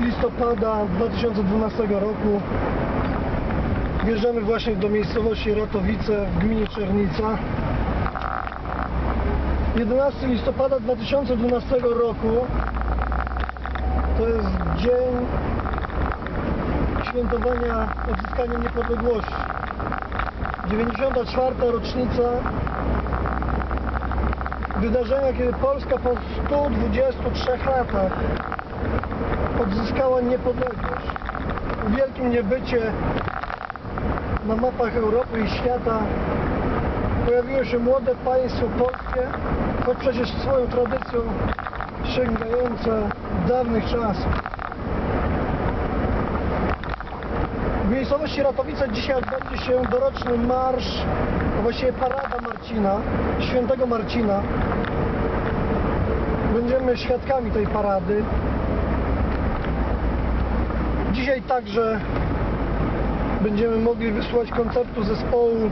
11 listopada 2012 roku wjeżdżamy właśnie do miejscowości Ratowice w gminie Czernica. 11 listopada 2012 roku to jest dzień świętowania odzyskania niepodległości. 94. rocznica wydarzenia, kiedy Polska po 123 latach odzyskała niepodległość. W wielkim niebycie na mapach Europy i świata pojawiło się młode państwo polskie, choć przecież swoją tradycją sięgające dawnych czasów. W miejscowości Ratowice dzisiaj odbędzie się doroczny marsz, właściwie parada Marcina, świętego Marcina. Będziemy świadkami tej parady. Dzisiaj także będziemy mogli wysłuchać koncertu zespołu,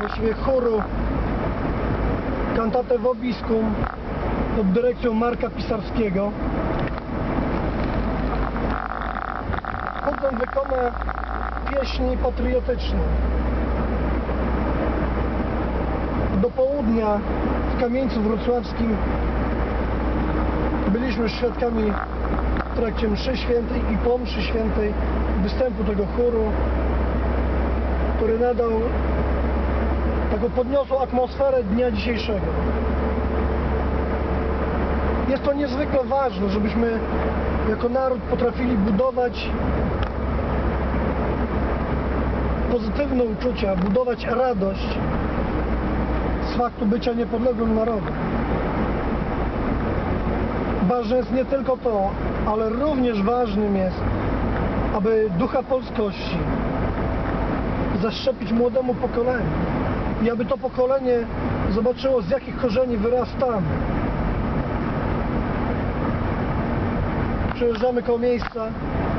właściwie chóru Cantate Vobiscum pod dyrekcją Marka Pisarskiego. Ten wykona pieśni patriotyczne. Do południa w Kamieńcu Wrocławskim byliśmy świadkami w trakcie mszy świętej i po mszy świętej występu tego chóru, który nadał taką podniosłą atmosferę dnia dzisiejszego. Jest to niezwykle ważne, żebyśmy jako naród potrafili budować pozytywne uczucia, budować radość faktu bycia niepodległym narodem. Ważne jest nie tylko to, ale również ważnym jest, aby ducha polskości zaszczepić młodemu pokoleniu i aby to pokolenie zobaczyło z jakich korzeni wyrastamy. Przejeżdżamy koło miejsca,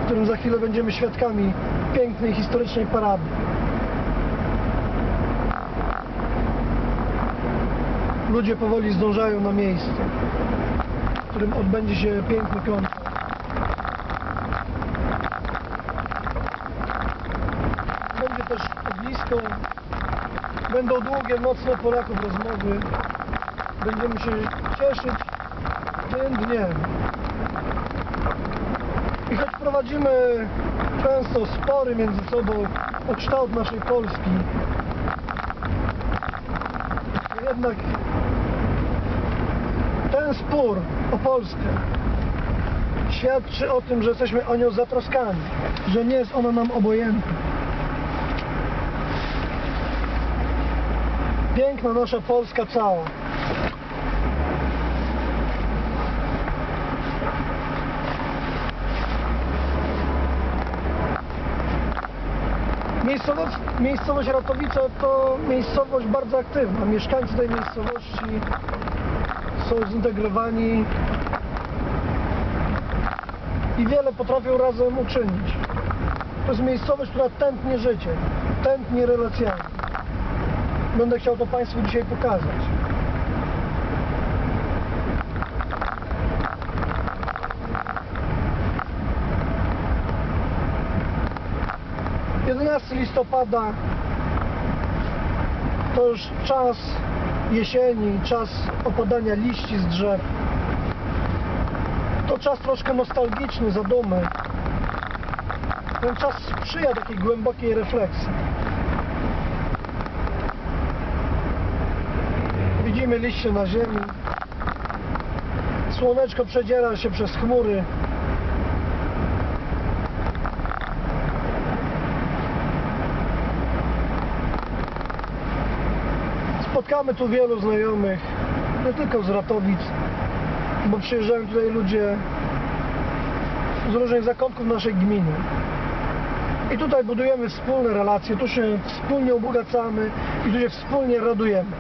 w którym za chwilę będziemy świadkami pięknej, historycznej parady. Ludzie powoli zdążają na miejsce, w którym odbędzie się piękny koncert. Będzie też ognisko, będą długie, nocne Polaków rozmowy. Będziemy się cieszyć tym dniem. I choć prowadzimy często spory między sobą o kształt naszej Polski, jednak ten spór o Polskę świadczy o tym, że jesteśmy o nią zatroskani, że nie jest ona nam obojętna. Piękna nasza Polska cała. Miejscowość, miejscowość Ratowice to miejscowość bardzo aktywna. Mieszkańcy tej miejscowości są zintegrowani i wiele potrafią razem uczynić. To jest miejscowość, która tętnie życie, tętnie relacjami. Będę chciał to Państwu dzisiaj pokazać. Jedenasty listopada to już czas jesieni, czas opadania liści z drzew. To czas troszkę nostalgiczny, zadumy. Ten czas sprzyja takiej głębokiej refleksji. Widzimy liście na ziemi. Słoneczko przedziera się przez chmury. Spotkamy tu wielu znajomych, nie tylko z Ratowic, bo przyjeżdżają tutaj ludzie z różnych zakątków naszej gminy. I tutaj budujemy wspólne relacje, tu się wspólnie ubogacamy i tu się wspólnie radujemy.